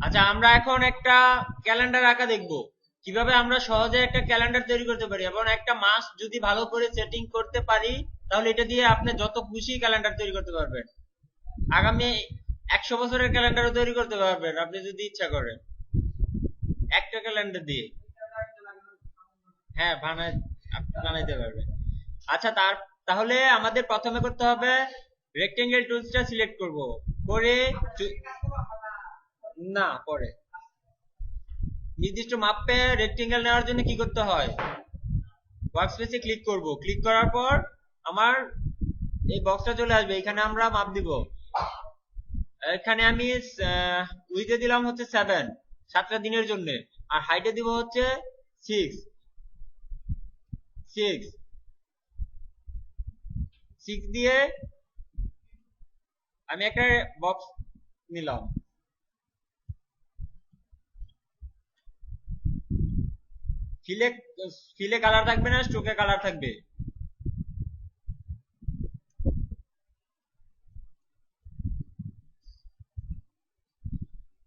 আচ্ছা আমরা এখন একটা ক্যালেন্ডার আঁকা দেখব। কীভাবে আমরা সহজে একটা ক্যালেন্ডার তৈরি করতে পারি এবং একটা মাস যদি ভালো করে সেটিং করতে পারি, তাহলে এটা দিয়ে আপনি যত খুশি ক্যালেন্ডার তৈরি করতে পারবেন। আগামী একশো বছরের ক্যালেন্ডারও তৈরি করতে পারবেন, আপনি যদি ইচ্ছা করেন। একটা ক্যালেন্ডার দিয়ে। হ্যাঁ বানাই আপনি বানাইতে পারবেন। আচ্ছা তার, তাহলে আমাদের প্রথমে করতে হবে রেক্টেঙ্গেল টুলসটা সিলেক্ট করব। করে না, পরে। নির্দিষ্ট মাপে রেক্টেঙ্গেল নেওয়ার জন্য কি করতে হয়? ওয়ার্কস্পেসে ক্লিক করব। ক্লিক করার পর আমার এই বক্সটা চলে আসবে। এখানে আমরা মাপ দিব। এখানে আমি উইথে দিলাম হচ্ছে সেভেন সাতটা দিনের জন্য। আর হাইটে দিব হচ্ছে সিক্স সিক্স সিক্স দিয়ে আমি একটা বক্স নিলাম। ফিলে ফিলে কালার থাকবে না স্ট্রোকে কালার থাকবে।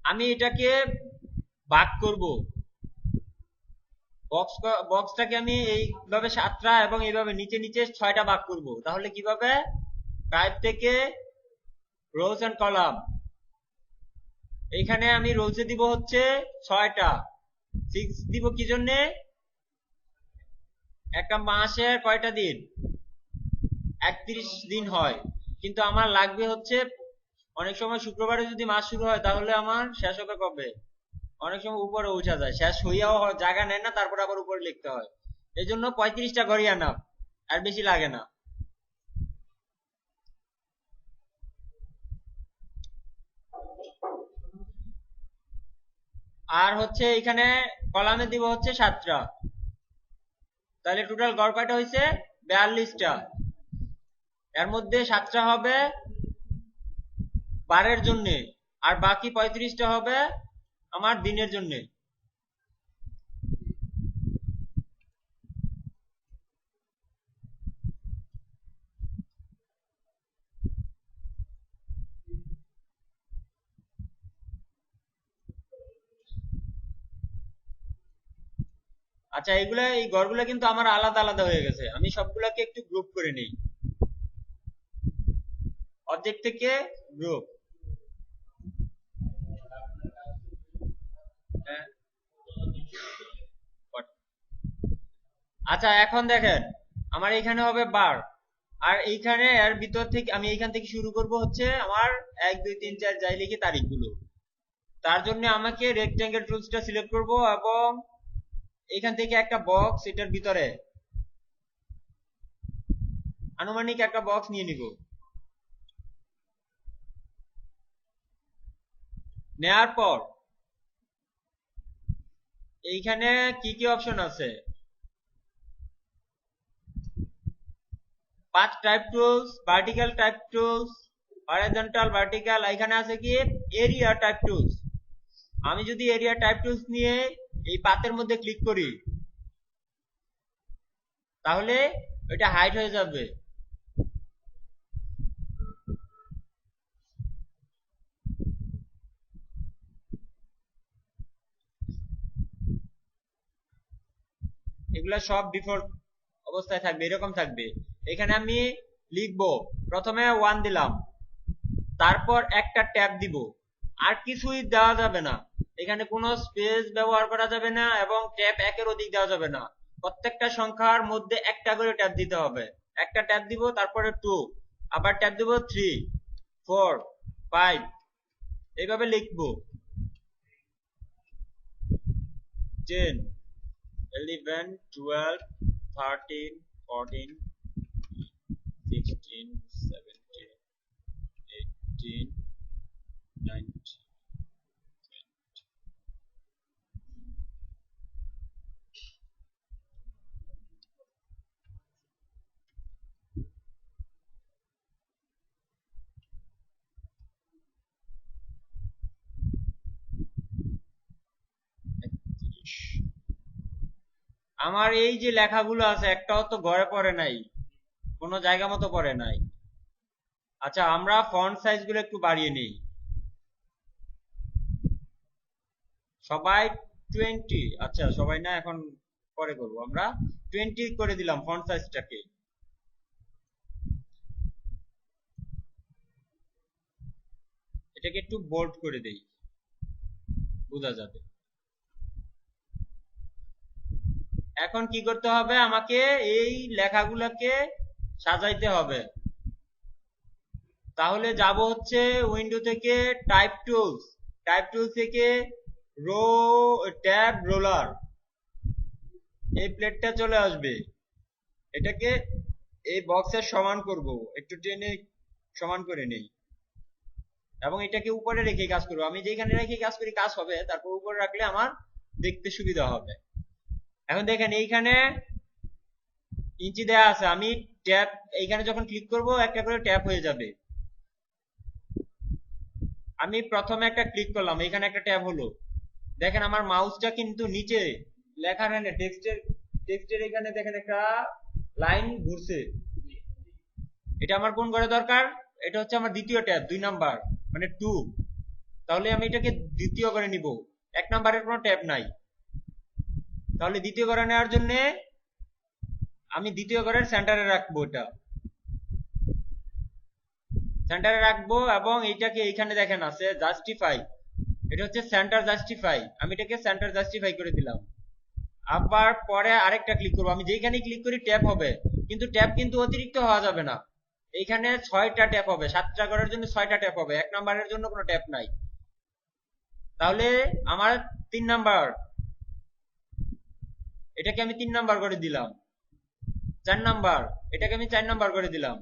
আমি এটাকে ভাগ করব। বক্স বক্সটাকে আমি এইভাবে সাতটা এবং এইভাবে নিচে নিচে ছয়টা ভাগ করব। তাহলে কীভাবে? টাইপ থেকে রোজ এন্ড কলাম এইখানে আমি রোজে দিব হচ্ছে ছয়টা। সিক্স দিব কি জন্যে? একটা মাসের কয়টা দিন? একত্রিশ দিন হয়। কিন্তু আমার লাগবে হচ্ছে, অনেক সময় শুক্রবারে যদি মাস শুরু হয়, তাহলে আমার শেষ হবে কবে? অনেক সময় উপরে উঠা যায়। শেষ হইয়াও জায়গা নেয় না, তারপর আবার উপরে লিখতে হয়। এই জন্য পঁয়ত্রিশটা ঘরই আনা আর বেশি লাগে না। আর হচ্ছে এখানে কলামে দিব হচ্ছে সাতটা। তাহলে টোটাল গড় কয়টা হয়েছে? বিয়াল্লিশটা। এর মধ্যে সাতটা হবে বারের জন্যে, আর বাকি পঁয়ত্রিশটা হবে আমার দিনের জন্য। আচ্ছা এইগুলা, এই ঘরগুলা কিন্তু আমার আলাদা আলাদা হয়ে গেছে। আমি সবগুলাকে একটু গ্রুপ করে নেই। অবজেক্ট থেকে গ্রুপ আচ্ছা এখন দেখেন, আমার এইখানে হবে বার আর এইখানে, এর ভিতর থেকে, আমি এইখান থেকে শুরু করব হচ্ছে আমার এক, দুই, তিন, চার, যাই লিখে তারিখগুলো। তার জন্য আমাকে রেক্টেঙ্গেল টুলসটা সিলেক্ট করব এবং এখান থেকে একটা বক্স এটার ভিতরে। আনুমানিক একটা বক্স নিয়ে নিব। নেয়ার পর, এইখানে কি কি অপশন আছে? পাঁচ type tools vertical type tools horizontal vertical এখানে আছে কি? এরিয়া টাইপ টুলস আমি যদি এরিয়া টাইপ টুলস নিয়ে এই পাতের মধ্যে ক্লিক করি, তাহলে এটা হাইট হয়ে যাবে। এগুলা সব ডিফল্ট অবস্থায় থাকবে, এরকম থাকবে। এখানে আমি লিখব, প্রথমে ওয়ান দিলাম, তারপর একটা ট্যাব দিব, আর কিছুই দেওয়া যাবে না। এখানে কোনো স্পেস ব্যবহার করা যাবে না এবং ট্যাব একের অধিক দেওয়া যাবে না। প্রত্যেকটা সংখ্যার মধ্যে একটা করে ট্যাব দিতে হবে। একটা ট্যাব দিব, তারপরে টু আবার ট্যাব দিব থ্রি ফোর ফাইভ এইভাবে লিখব। Ten eleven twelve thirteen fourteen sixteen seventeen eighteen nineteen আমার এই যে লেখাগুলো আছে, একটাও তো ঘরে পড়ে নাই, কোনো জায়গা মতো পড়ে নাই। আচ্ছা আমরা ফন্ট সাইজগুলো একটু বাড়িয়ে নেই। সবাই টোয়েন্টি আচ্ছা সবাই না, এখন পরে করব আমরা। টোয়েন্টি করে দিলাম ফন্ট সাইজটাকে এটাকে একটু বোল্ড করে দেই, বোঝা যাবে। এখন কি করতে হবে? আমাকে এই লেখাগুলোকে সাজাইতে হবে। তাহলে যাব হচ্ছে উইন্ডো থেকে টাইপ টুলস টাইপ টুলস থেকে রো ট্যাব রোলার এই প্লেটটা চলে আসবে। এটাকে এই বক্সের সমান করব। একটু টেনে সমান করে নেই। এবং এটাকে উপরে রেখে কাজ করব। আমি যেখানে রেখে কাজ করি, কাজ হবে। তারপর উপরে রাখলে আমার দেখতে সুবিধা হবে। এখন দেখেন এইখানে ইঞ্চি দেয়া আছে, আমি ট্যাপ, এইখানে যখন ক্লিক করব, একটা করে ট্যাপ হয়ে যাবে। আমি প্রথমে একটা ক্লিক করলাম এখানে একটা ট্যাব হলো। দেখেন আমার মাউসটা কিন্তু নিচে লেখার এখানে টেক্সটের টেক্সটের এখানে দেখেন একটা লাইন ঘুরছে। এটা আমার কোন করে দরকার? এটা হচ্ছে আমার দ্বিতীয় ট্যাব দুই নাম্বার মানে টু তাহলে আমি এটাকে দ্বিতীয় করে নিব। এক নাম্বারের কোনো ট্যাব নাই। তাহলে দ্বিতীয় করে নেওয়ার জন্য আমি দ্বিতীয় ঘরের সেন্টারে রাখব এটা। সেন্টারে রাখব এবং এইটাকে এইখানে দেখেন আছে জাস্টিফাই এটা হচ্ছে সেন্টার জাস্টিফাই আমি এটাকে সেন্টার জাস্টিফাই করে দিলাম। আবার পরে আরেকটা ক্লিক করব। আমি যেখানে ক্লিক করি ট্যাপ হবে। কিন্তু ট্যাপ কিন্তু অতিরিক্ত হওয়া যাবে না। এইখানে ছয়টা ট্যাপ হবে। সাতটা ঘরের জন্য ছয়টা ট্যাপ হবে। এক নাম্বারের জন্য কোনো ট্যাপ নাই। তাহলে আমার তিন নাম্বার এটাকে আমি তিন নাম্বার করে দিলাম। চার নাম্বার, এটাকে আমি চার নাম্বার করে দিলাম।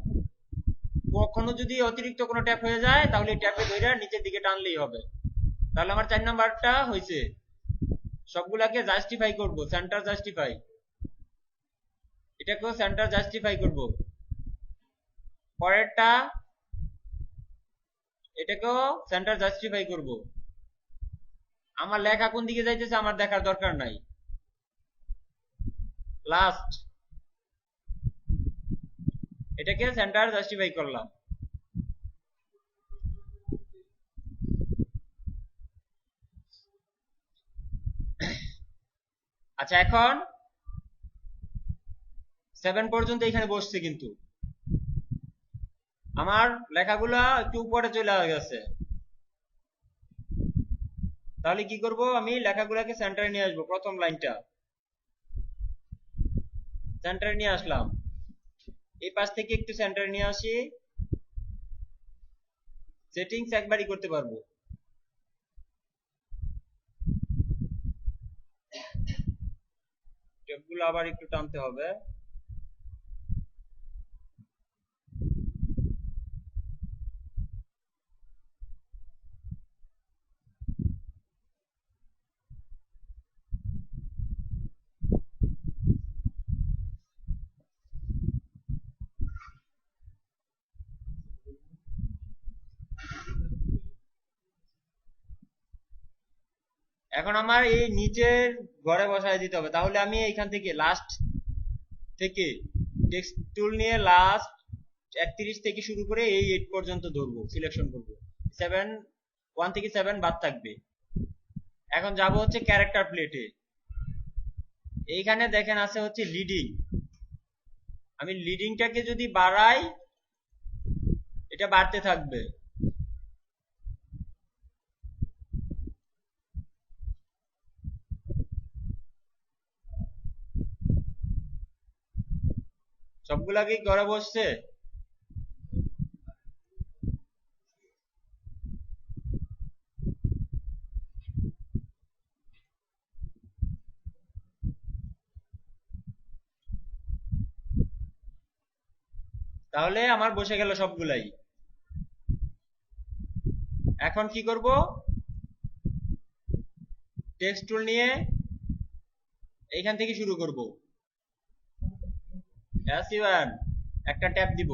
কখনো যদি অতিরিক্ত কোনো ট্যাপ হয়ে যায়, তাহলে ট্যাপে ধরে নিচের দিকে টানলেই হবে। তাহলে আমার চার নাম্বারটা হয়েছে সবগুলাকে জাস্টিফাই করব সেন্টার জাস্টিফাই এটাকেও সেন্টার জাস্টিফাই করব। পরেরটা, এটাকেও সেন্টার জাস্টিফাই করব। আমার লেখা কোন দিকে যাইতেছে, আমার দেখার দরকার নাই। লাস্ট এটাকে সেন্টার জাস্টিফাই করলাম। আচ্ছা এখন সেভেন পর্যন্ত এখানে বসছে কিন্তু। আমার লেখাগুলা একটু উপরে চলে গেছে। তাহলে কি করব? আমি লেখাগুলাকে সেন্টারে নিয়ে আসব, প্রথম লাইনটা সেন্টারে নিয়ে আসলাম। এই পাশ থেকে একটু সেন্টারে নিয়ে আসি। সেটিংস একবারই করতে পারব। টেপগুলো আবার একটু টানতে হবে। এখন আমার এই নিচের ঘরে বসায় দিতে হবে। তাহলে আমি এইখান থেকে লাস্ট থেকে টেক্সট টুল নিয়ে লাস্ট একত্রিশ থেকে শুরু করে এই এইট পর্যন্ত ধরবো সিলেকশন করব। সেভেন ওয়ান থেকে সেভেন বাদ থাকবে। এখন যাব হচ্ছে ক্যারেক্টার প্লেটে এইখানে দেখেন আছে হচ্ছে লিডিং আমি লিডিংটাকে যদি বাড়াই, এটা বাড়তে থাকবে। সবগুলা কি ঘরে বসছে? তাহলে আমার বসে গেল সবগুলাই। এখন কি করব? টেক্সট টুল নিয়ে এইখান থেকে শুরু করব। এস ওয়ান একটা ট্যাপ দিব।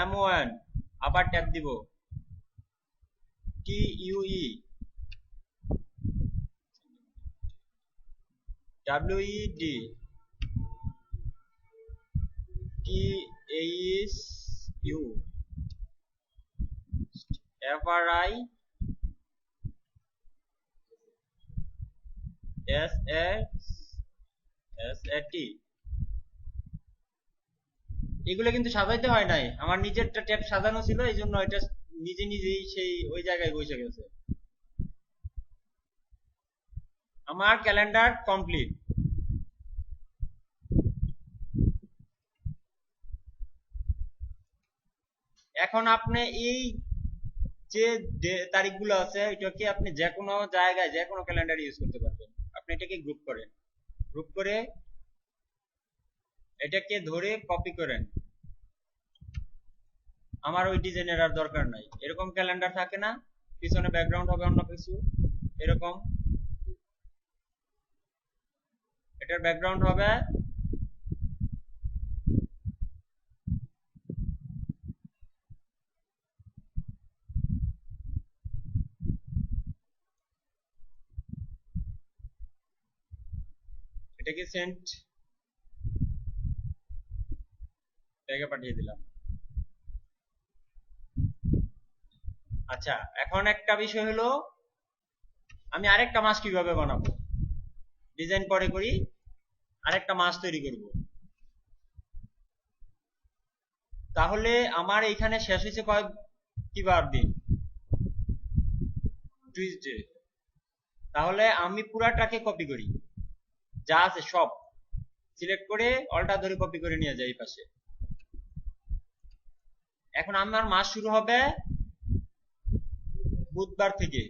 এম ওয়ান আবার ট্যাপ দিব। T U E W E D T H U F R I S S A T এগুলো কিন্তু সাজাইতে হয় নাই। আমার নিজেরটা ট্যাব সাজানো ছিল, এই জন্য এটা নিজে নিজেই সেই ওই জায়গায় বসে গেছে। আমার ক্যালেন্ডার কমপ্লিট। এখন আপনি এই যে তারিখগুলো আছে, এটাকে আপনি যে কোনো জায়গায় যে কোনো ক্যালেন্ডার ইউজ করতে পারবেন। আপনি এটাকে গ্রুপ করেন গ্রুপ করে এটাকে ধরে কপি করেন। আমার ওই ডিজাইনের আর দরকার নাই। এরকম ক্যালেন্ডার থাকে না, পিছনে ব্যাকগ্রাউন্ড হবে অন্য কিছু, এরকম। এটার ব্যাকগ্রাউন্ড হবে এটাকে সেন্ট ট্যাগে পাঠিয়ে দিলাম। আচ্ছা এখন একটা বিষয় হলো, আমি আরেকটা মাস কীভাবে বানাবো? ডিজাইন পরে করি, আরেকটা মাস তৈরি করব। তাহলে আমার এখানে শেষ হয়েছে কয় কি বার দিন? টুইসডে তাহলে আমি পুরাটাকে কপি করি। যা আছে সব। সিলেক্ট করে অলটা ধরে কপি করে নিয়ে যাই পাশে। এখন আমার মাস শুরু হবে বুধবার থেকে।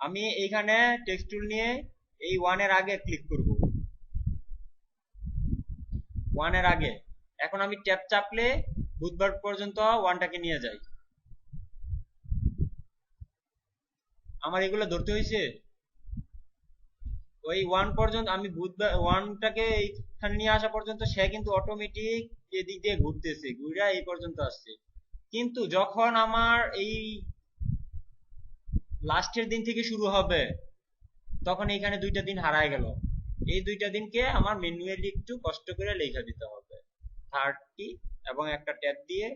আমি এইখানে টেক্সট টুল নিয়ে এই ওয়ানের আগে ক্লিক করব। ওয়ানের আগে। এখন আমি ট্যাপ চাপলে বুধবার পর্যন্ত ওয়ানটাকে নিয়ে যাই। আমার এগুলো ধরতে হয়েছে? ওই ওয়ান পর্যন্ত আমি বুধবার ওয়ানটাকে এইখানে নিয়ে আসা পর্যন্ত সে কিন্তু অটোমেটিক এদিক দিয়ে ঘুরতেছে, ঘুরে এই পর্যন্ত আসছে। কিন্তু যখন আমার এই লাস্টের দিন থেকে শুরু হবে, তখন এখানে দুইটা দিন হারায় গেল। এই দুইটা দিনকে আমার ম্যানুয়ালি একটু কষ্ট করে লেখা দিতে হবে। থার্টি এবং একটা ট্যাব দিয়ে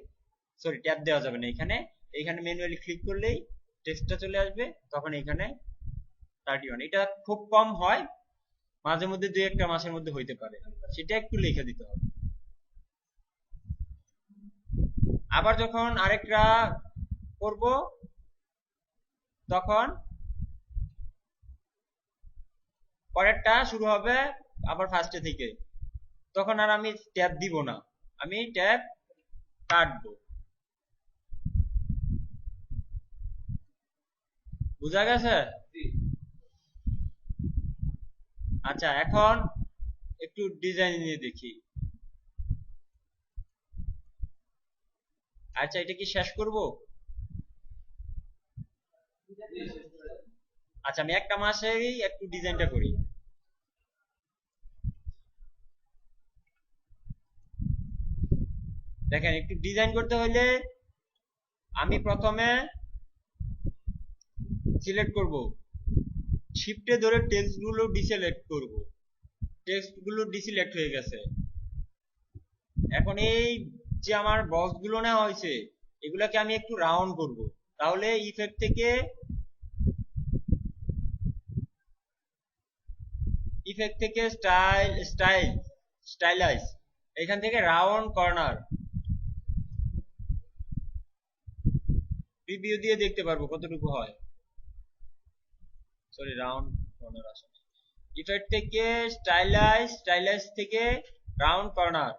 সরি ট্যাব দেওয়া যাবে না এখানে। এখানে ম্যানুয়ালি ক্লিক করলেই টেক্সটটা চলে আসবে, তখন এখানে থার্টি ওয়ান এটা খুব কম হয়, মাঝে মধ্যে দুই একটা মাসের মধ্যে হইতে পারে। সেটা একটু লিখে দিতে হবে। আবার যখন আরেকটা করব, তখন পরেরটা শুরু হবে আবার ফার্স্টে থেকে। তখন আর আমি ট্যাব দিব না। আমি ট্যাব কাটবো। বুঝা গেছে? আচ্ছা এখন একটু ডিজাইন নিয়ে দেখি। আচ্ছা এটা কি শেষ করব? আচ্ছা আমি একটা মাসেই একটু ডিজাইনটা করি। দেখেন, একটু ডিজাইন করতে হলে আমি প্রথমে সিলেক্ট করব। শিফটে ধরে টেক্সটগুলো ডিসিলেক্ট করব। টেক্সটগুলো ডিসিলেক্ট হয়ে গেছে। এখন এই যে আমার বক্সগুলো নেওয়া হয়েছে, এগুলাকে আমি একটু রাউন্ড করব। তাহলে ইফেক্ট থেকে ইফেক্ট থেকে স্টাইল স্টাইল স্টাইলাইজ এখান থেকে রাউন্ড কর্নার প্রিভিউ দিয়ে দেখতে পারব কতটুকু হয়। সরি রাউন্ড কর্নার আসলে ইফেক্ট থেকে স্টাইলাইজ স্টাইলাইজ থেকে রাউন্ড কর্নার।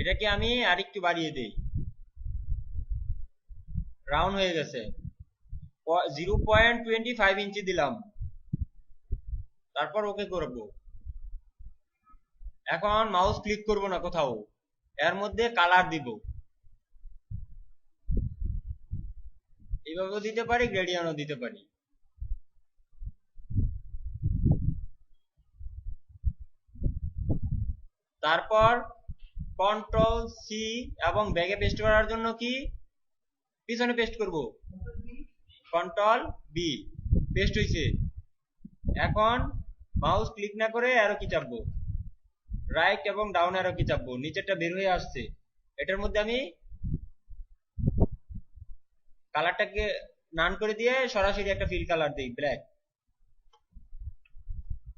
এটাকে আমি আরেকটু বাড়িয়ে দেই। রাউন্ড হয়ে গেছে। Zero point twenty five inch দিলাম। তারপর ওকে করব। এখন মাউস ক্লিক করব না কোথাও। এর মধ্যে কালার দিব। এইভাবেও দিতে পারি গ্রেডিয়ানও দিতে পারি। তারপর কন্ট্রোল সি এবং ব্যাগে পেস্ট করার জন্য কি? পিছনে পেস্ট করব। কন্ট্রোল বি পেস্ট হয়েছে এখন মাউস ক্লিক না করে অ্যারো কি চাপবো। রাইট এবং ডাউন অ্যারো কি চাপবো। নিচেরটা বের হয়ে আসছে। এটার মধ্যে আমি কালারটাকে নান করে দিয়ে সরাসরি একটা ফিল কালার দিই ব্ল্যাক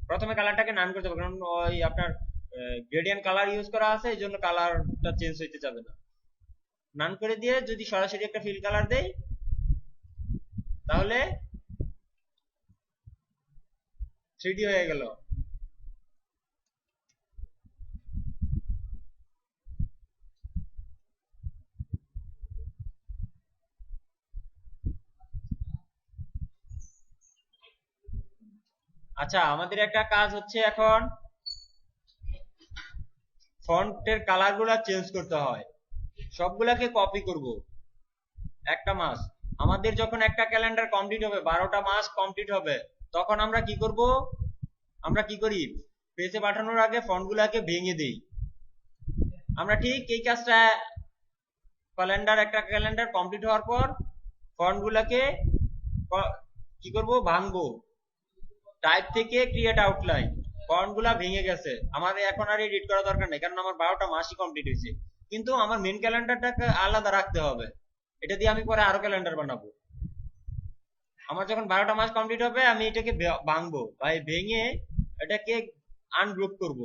প্রথমে কালারটাকে নান করতে হবে কারণ ওই আপনার গ্রেডিয়েন্ট কালার ইউজ করা আছে, এই জন্য কালারটা চেঞ্জ হইতে যাবে না। নান করে দিয়ে যদি সরাসরি একটা ফিল কালার দেই, তাহলে থ্রিডি হয়ে গেল। আচ্ছা আমাদের একটা কাজ হচ্ছে এখন ফন্টের কালারগুলা চেঞ্জ করতে হয়। সবগুলাকে কপি করব। একটা মাস। আমাদের যখন একটা ক্যালেন্ডার কমপ্লিট হবে, বারোটা মাস কমপ্লিট হবে, তখন আমরা কি করব? আমরা কি করি? পেজে পাঠানোর আগে ফন্টগুলাকে ভেঙে দিই। আমরা ঠিক এই কাজটা ক্যালেন্ডার একটা ক্যালেন্ডার কমপ্লিট হওয়ার পর, ফন্টগুলাকে কি করব? ভাঙবো। টাইপ থেকে ক্রিয়েট আউটলাইন ফন্টগুলা ভেঙে গেছে। আমার এখন আর এডিট করা দরকার নেই, কারণ আমার বারোটা মাসই কমপ্লিট হয়েছে। কিন্তু আমার মেন ক্যালেন্ডারটাকে আলাদা রাখতে হবে। এটা দিয়ে আমি পরে আরও ক্যালেন্ডার বানাবো। আমার যখন বারোটা মাস কমপ্লিট হবে, আমি এটাকে ভাঙবো। ভাই ভেঙে এটাকে আনগ্রুপ করব।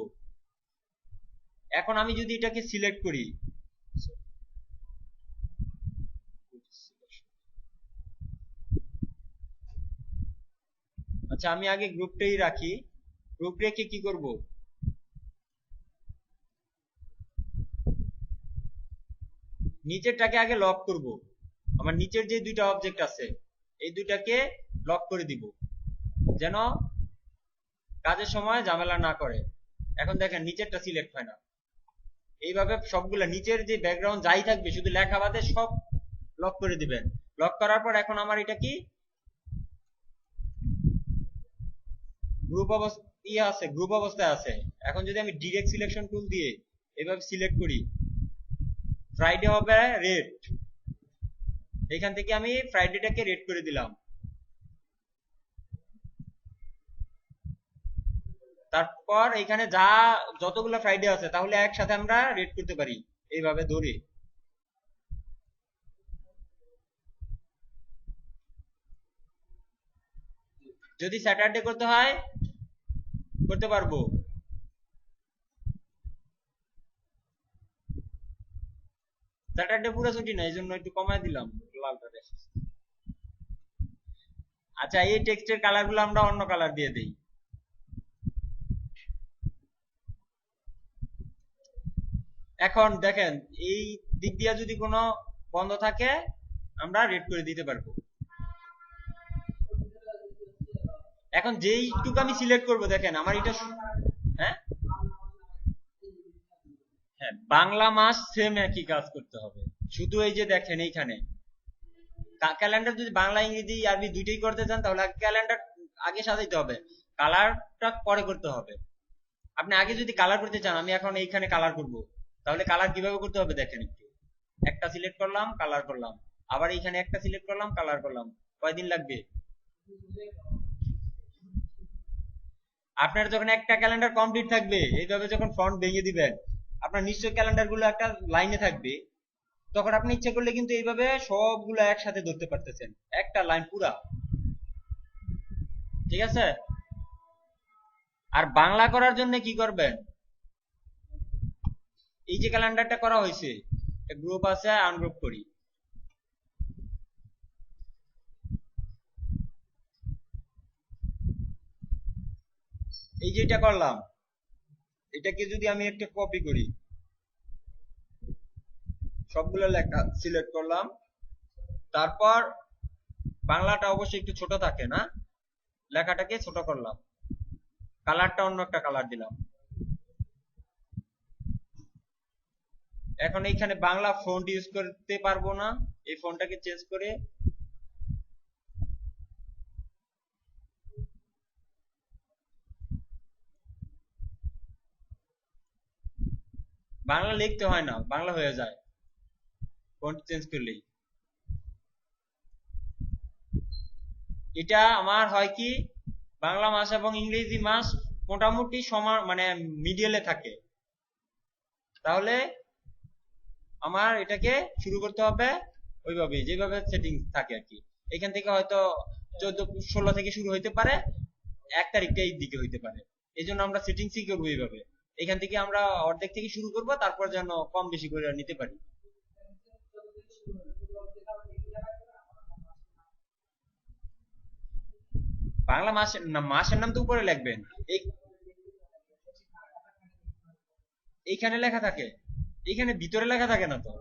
এখন আমি যদি এটাকে সিলেক্ট করি আচ্ছা আমি আগে গ্রুপটাই রাখি। গ্রুপ রেখে কি করব? নিচেরটাকে আগে লক করব। আমার নিচের যে দুইটা অবজেক্ট আছে, এই দুইটাকে লক করে দিব। যেন কাজের সময় ঝামেলা না করে। এখন দেখেন, নিচেরটা সিলেক্ট হয় না। এইভাবে সবগুলা নিচের যে ব্যাকগ্রাউন্ড যাই থাকবে, শুধু লেখা বাদে সব লক করে দিবেন। লক করার পর এখন আমার এটা কি? গ্রুপ অবস্থা ইয়ে আছে গ্রুপ অবস্থায় আছে। এখন যদি আমি ডিরেক্ট সিলেকশন টুল দিয়ে এভাবে সিলেক্ট করি ফ্রাইডে হবে রেড এখান থেকে আমি ফ্রাইডেটাকে রেড করে দিলাম। তারপর এখানে যা, যতগুলো ফ্রাইডে আছে, তাহলে একসাথে আমরা রেড করতে পারি, এইভাবে ধরে। যদি স্যাটারডে করতে হয় করতে পারব। স্যাটারডে পুরো ছুটি না এই জন্য একটু দিলাম, লালটা আচ্ছা এই টেক্সটের কালারগুলো আমরা অন্য কালার দিয়ে দিই। এখন দেখেন, এই দিক দিয়ে যদি কোনো বন্ধ থাকে, আমরা রেড করে দিতে পারব। এখন যেইটুকু আমি সিলেক্ট করব, দেখেন, আমার এটা হ্যাঁ? হ্যাঁ বাংলা মাস সেম একই কাজ করতে হবে। শুধু এই যে দেখেন এইখানে। ক্যালেন্ডার যদি বাংলা, ইংরেজি, আরবি দুইটাই করতে চান, তাহলে ক্যালেন্ডার আগে সাজাইতে হবে। কালারটা পরে করতে হবে। আপনি আগে যদি কালার করতে চান, আমি এখন এইখানে কালার করব। তাহলে কালার কীভাবে করতে হবে দেখেন একটু। একটা সিলেক্ট করলাম কালার করলাম। আবার এইখানে একটা সিলেক্ট করলাম কালার করলাম। কয়দিন লাগবে? আপনার যখন একটা ক্যালেন্ডার কমপ্লিট থাকবে, এইভাবে যখন ফন্ট ভেঙে দিবেন, আপনার নিশ্চয় ক্যালেন্ডারগুলো একটা লাইনে থাকবে। তখন আপনি ইচ্ছা করলে কিন্তু এইভাবে সবগুলো একসাথে ধরতে পারতেছেন। একটা লাইন পুরা। ঠিক আছে? আর বাংলা করার জন্য কি করবেন? এই যে ক্যালেন্ডারটা করা হয়েছে গ্রুপ আছে আনগ্রুপ করি। এই যে এটা করলাম, এটাকে যদি আমি একটা কপি করি, সবগুলো লেখা সিলেক্ট করলাম, তারপর বাংলাটা অবশ্যই একটু ছোট থাকে না, লেখাটাকে ছোট করলাম কালারটা অন্য একটা কালার দিলাম। এখন এইখানে বাংলা ফন্ট ইউজ করতে পারব না, এই ফন্টটাকে চেঞ্জ করে বাংলা লিখতে হয় না, বাংলা হয়ে যায়। ফন্ট চেঞ্জ করলেই। এটা আমার হয় কি, বাংলা মাস এবং ইংরেজি মাস মোটামুটি সমান মানে মিডিয়ালে থাকে। তাহলে আমার এটাকে শুরু করতে হবে ওইভাবে, যেভাবে সেটিং থাকে আর কি। এখান থেকে হয়তো চোদ্দ, ষোলো থেকে শুরু হইতে পারে, এক তারিখটা এই দিকে হইতে পারে। এই জন্য আমরা সেটিংসই করব এইভাবে। এখান থেকে আমরা অর্ধেক থেকে শুরু করব, তারপর যেন কম বেশি করে নিতে পারি। বাংলা মাসের না, মাসের নাম তো উপরে লিখবেন। এইখানে লেখা থাকে। এইখানে ভিতরে লেখা থাকে না তো।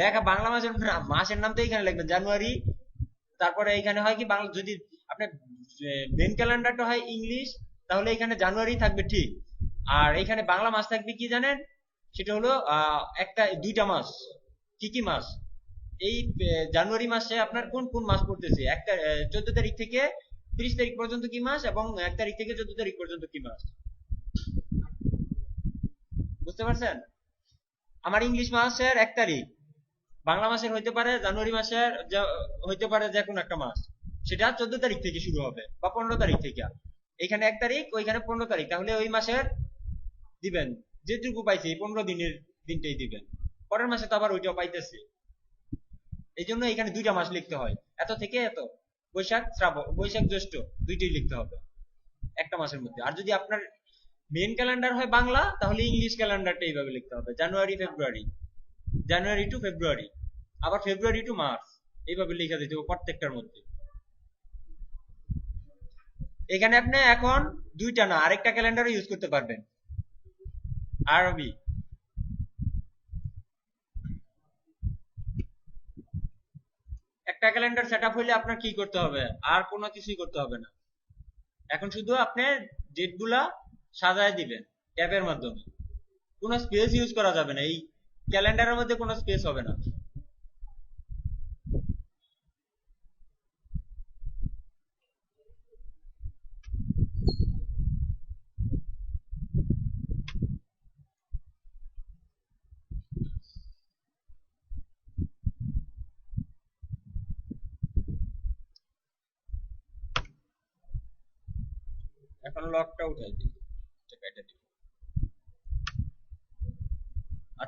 লেখা বাংলা মাসের মাসের নাম তো এইখানে লিখবেন, জানুয়ারি। তারপরে এখানে হয় কি, বাংলা যদি আপনার মেন ক্যালেন্ডারটা হয় ইংলিশ, তাহলে এখানে জানুয়ারি থাকবে ঠিক। আর এখানে বাংলা মাছ থাকবে কি জানেন? সেটা হলো একটা, দুইটা মাস কি কি মাস এই জানুয়ারি মাসে আপনার কোন কোন মাস পড়তেছে? একটা চোদ্দ তারিখ থেকে তিরিশ তারিখ পর্যন্ত কি মাস এবং এক তারিখ থেকে চোদ্দ তারিখ পর্যন্ত কি মাস বুঝতে পারছেন? আমার ইংলিশ মাসের এক তারিখ। বাংলা মাসের হইতে পারে, জানুয়ারি মাসের হইতে পারে যে কোনো একটা মাস। সেটা চোদ্দ তারিখ থেকে শুরু হবে, বা পনেরো তারিখ থেকে। এখানে এক তারিখ, ওইখানে পনেরো তারিখ। তাহলে ওই মাসের দিবেন। যেটুকু পাইছে এই পনেরো দিনের দিনটাই দিবেন। পরের মাসে তো আবার ওইটাও পাইতেছে। এই জন্য এখানে দুইটা মাস লিখতে হয়। এত থেকে এত। বৈশাখ, শ্রাবণ, বৈশাখ, জ্যৈষ্ঠ দুইটাই লিখতে হবে। একটা মাসের মধ্যে। আর যদি আপনার মেন ক্যালেন্ডার হয় বাংলা, তাহলে ইংলিশ ক্যালেন্ডারটা এইভাবে লিখতে হবে। জানুয়ারি ফেব্রুয়ারি জানুয়ারি টু ফেব্রুয়ারি আবার ফেব্রুয়ারি টু মার্চ এইভাবে লিখে দিতে প্রত্যেকটার মধ্যে। এখানে আপনি এখন দুইটা না, আরেকটা ক্যালেন্ডারও ইউজ করতে পারবেন। আরবি। একটা ক্যালেন্ডার সেট আপ হইলে আপনার কি করতে হবে? আর কোনো কিছুই করতে হবে না। এখন শুধু আপনি ডেটগুলা সাজায় দিবেন, ট্যাবের মাধ্যমে। কোনো স্পেস ইউজ করা যাবে না। এই ক্যালেন্ডারের মধ্যে কোনো স্পেস হবে না এখন লকটা উঠাই দিই এটা কেটে দিই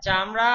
আচ্ছা আমরা